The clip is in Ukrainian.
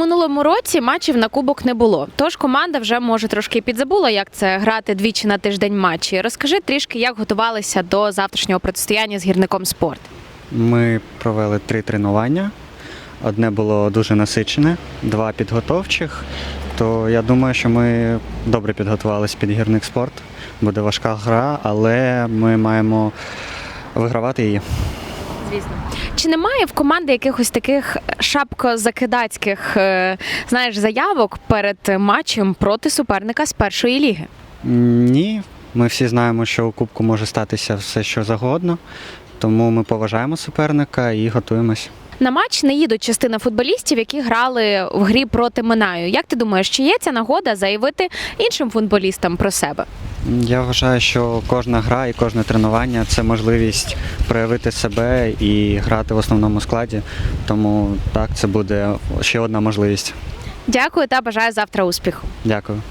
минулому році матчів на кубок не було. Тож команда вже може трошки підзабула, як це грати двічі на тиждень матчі. Розкажи трішки, як готувалися до завтрашнього протистояння з гірником спорт. Ми провели три тренування. Одне було дуже насичене, два підготовчих. То я думаю, що ми добре підготувалися під гірник спорт. Буде важка гра, але ми маємо вигравати її. Звісно. Чи немає в команди якихось таких шапкозакидацьких е, знаєш, заявок перед матчем проти суперника з першої ліги? Ні, ми всі знаємо, що у Кубку може статися все, що завгодно. Тому ми поважаємо суперника і готуємось. На матч не їдуть частина футболістів, які грали в грі проти Минаю. Як ти думаєш, чи є ця нагода заявити іншим футболістам про себе? Я вважаю, що кожна гра і кожне тренування це можливість проявити себе і грати в основному складі. Тому так, це буде ще одна можливість. Дякую та бажаю завтра успіху. Дякую.